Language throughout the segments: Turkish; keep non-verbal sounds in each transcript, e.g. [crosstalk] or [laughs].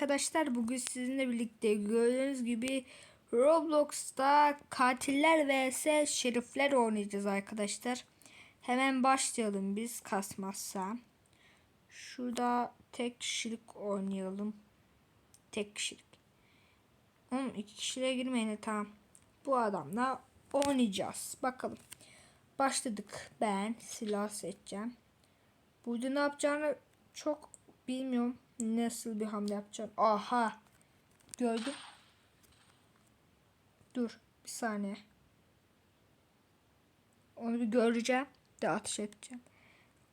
Arkadaşlar bugün sizinle birlikte gördüğünüz gibi Roblox'ta katiller vs şerifler oynayacağız arkadaşlar. Hemen başlayalım biz kasmazsa. Şurada tek kişilik oynayalım. Tek kişilik. Oğlum iki kişiliğe girmeyin tamam. Bu adamla oynayacağız. Bakalım. Başladık. Ben silah seçeceğim. Burada ne yapacağını çok bilmiyorum. Nasıl bir hamle yapacağım. Aha. Gördüm. Dur. Bir saniye. Onu bir göreceğim. De ateş edeceğim.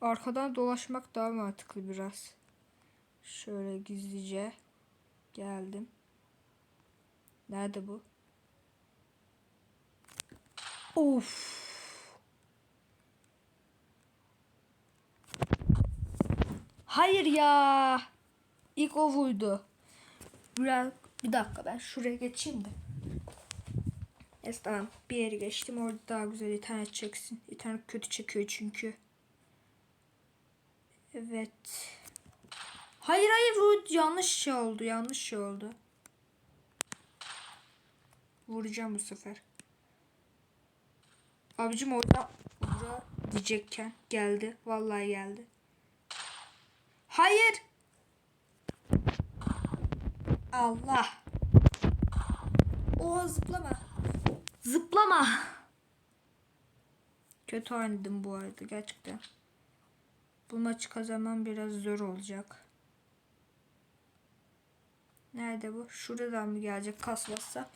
Arkadan dolaşmak daha mantıklı biraz. Şöyle gizlice. Geldim. Nerede bu? Of. Hayır ya. İlk o vurdu. Biraz bir dakika ben şuraya geçeyim de. Neyse tamam bir yere geçtim orada daha güzel internet çeksin. İnternet kötü çekiyor çünkü. Evet. Hayır hayır bu yanlış şey oldu yanlış şey oldu. Vuracağım bu sefer. Abicim orada vura diyecekken geldi. Vallahi geldi. Hayır. Allah. Oha zıplama. Zıplama. Kötü oynadım bu arada gerçekten. Bu maçı kazanmam biraz zor olacak. Nerede bu? Şuradan mı gelecek kasmazsa?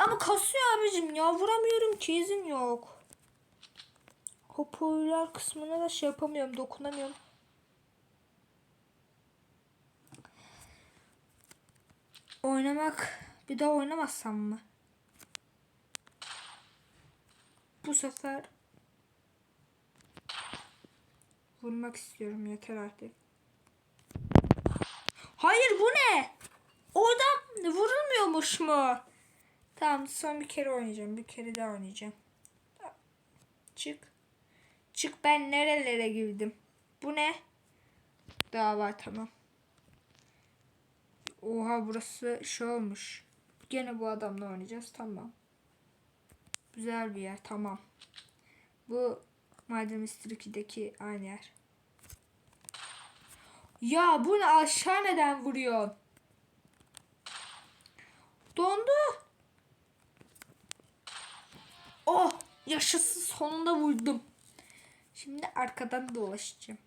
Ama kasıyor abicim ya. Vuramıyorum ki izin yok. Hoparlör kısmına da şey yapamıyorum. Dokunamıyorum. Oynamak bir daha oynamazsam mı? Bu sefer vurmak istiyorum yeter artık. Hayır bu ne? Oradan vurulmuyormuş mu? Tamam son bir kere oynayacağım. Bir kere daha oynayacağım. Çık. Çık ben nerelere girdim. Bu ne? Daha var tamam. Oha burası şey olmuş. Gene bu adamla oynayacağız. Tamam. Güzel bir yer. Tamam. Bu Madem Mystery 2'deki aynı yer. Ya bu ne aşağı neden vuruyor? Dondu. Oh yaşasın sonunda vurdum. Şimdi arkadan dolaşacağım.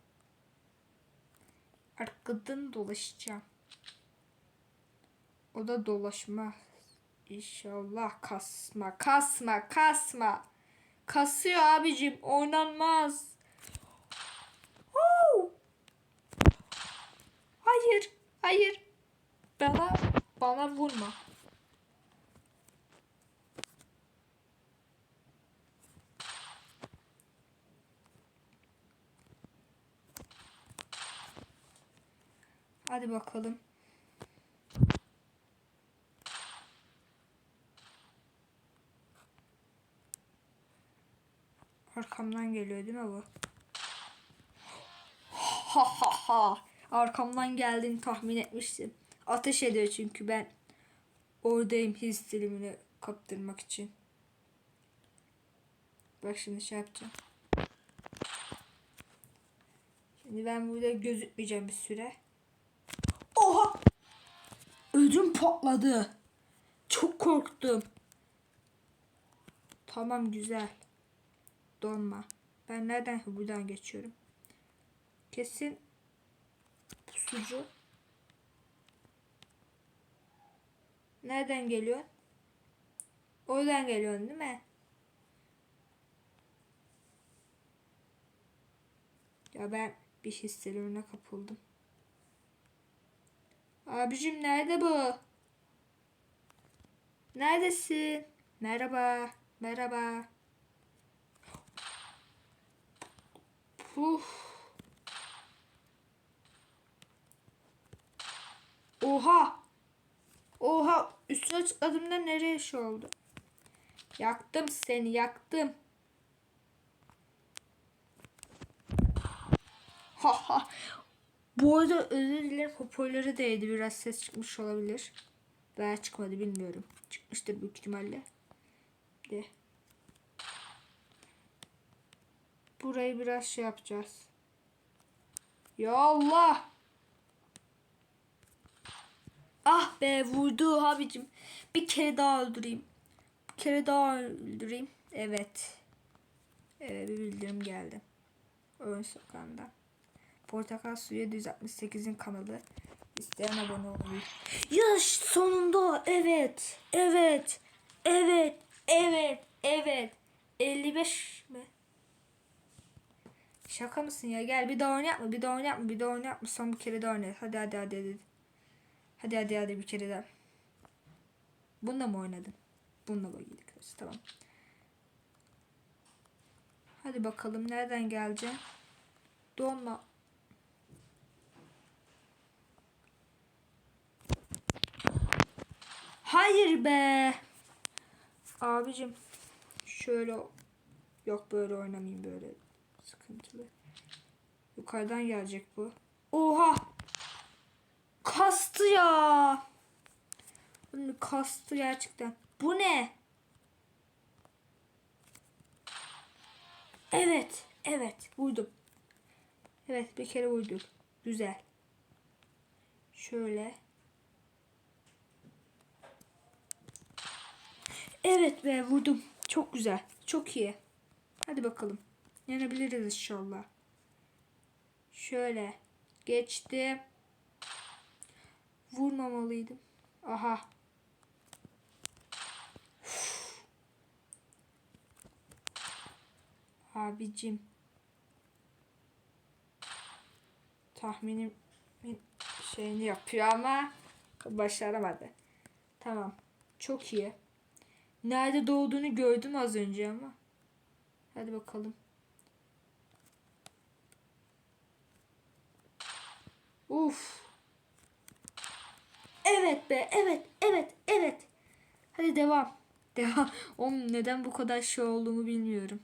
Arkadan dolaşacağım. O da dolaşma. İnşallah kasma, kasma, kasma. Kasıyor abicim, oynanmaz. Oo! Hayır, hayır. Bana, bana vurma. Hadi bakalım. Arkamdan geliyor değil mi bu? Ha ha ha. Arkamdan geldiğini tahmin etmiştim. Ateş ediyor çünkü ben oradayım his dilimini kaptırmak için. Bak şimdi şey yapacağım. Şimdi ben burada gözükmeyeceğim bir süre. Oha! Ödüm patladı. Çok korktum. Tamam güzel. Donma. Ben nereden buradan geçiyorum? Kesin pusucu. Nereden geliyor? Oradan geliyorsun değil mi? Ya ben bir hislerine kapıldım. Abicim nerede bu? Neredesin? Merhaba. Merhaba. Uf. Oha. Oha. Üstüne tıkladığımda nereye şey oldu? Yaktım seni yaktım. Ha ha. Bu arada özür dilerim hoparlöre değdi biraz ses çıkmış olabilir. Veya çıkmadı bilmiyorum. Çıkmıştır büyük ihtimalle. De. Burayı biraz şey yapacağız. Ya Allah! Ah be vurdu abicim. Bir kere daha öldüreyim. Bir kere daha öldüreyim. Evet. Evet bir bildirim geldi. Oyun sokağında. Portakal Suyu 768'in kanalı. İsteyen abone olmayı. Yaş sonunda evet. Evet. Evet. Evet. Evet. 55 mi? Şaka mısın ya? Gel bir daha oynayalım mı? Bir daha oynayalım mı? Bir daha oynayalım mı? Son bir kere daha oynayalım. Hadi hadi hadi hadi. Hadi hadi hadi bir kere daha. Bununla mı oynadın? Bununla bakıyorduk. Tamam. Hadi bakalım nereden geleceğim? Donma. Hayır be. Abicim şöyle yok böyle oynamayayım böyle sıkıntılı. Yukarıdan gelecek bu. Oha! Kastı ya. Kastı gerçekten. Bu ne? Evet, evet vurdum. Evet bir kere vurduk. Güzel. Şöyle. Evet be vurdum. Çok güzel. Çok iyi. Hadi bakalım. Yenebiliriz inşallah. Şöyle. Geçti. Vurmamalıydım. Aha. Abicim. Tahminim şeyini yapıyor ama başaramadı. Tamam. Çok iyi. Nerede doğduğunu gördüm az önce ama. Hadi bakalım. Uf. Evet be. Evet. Evet. Evet. Hadi devam. [laughs] Devam. Oğlum neden bu kadar şey olduğumu bilmiyorum.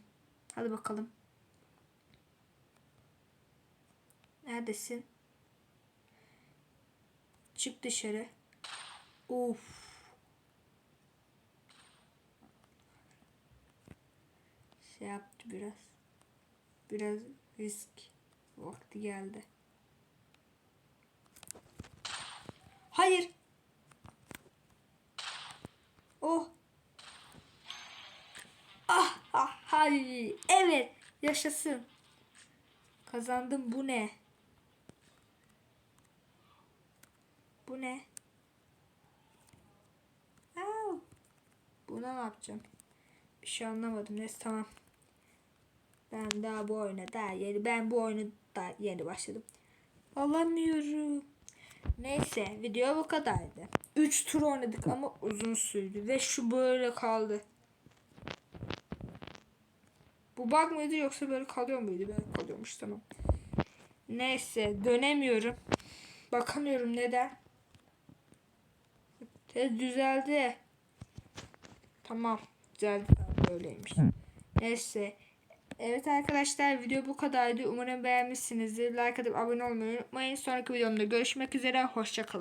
Hadi bakalım. Neredesin? Çık dışarı. Of. Şey yaptı biraz. Biraz risk vakti geldi. Hayır. Oh. Ah, ah, hayır. Evet, yaşasın. Kazandım. Bu ne? Bu ne? Aa, buna ne yapacağım? Bir şey anlamadım. Neyse tamam. Ben daha bu oyuna daha yeni. Ben bu oyunu daha yeni başladım. Alamıyorum. Neyse video bu kadardı. 3 tur oynadık ama uzun sürdü. Ve şu böyle kaldı. Bu bug mıydı yoksa böyle kalıyor muydu? Böyle kalıyormuş tamam. Neyse dönemiyorum. Bakamıyorum neden. Evet, düzeldi. Tamam düzeldi. Böyleymiş. Neyse. Evet arkadaşlar video bu kadardı. Umarım beğenmişsinizdir. Like atıp abone olmayı unutmayın. Sonraki videomda görüşmek üzere. Hoşçakalın.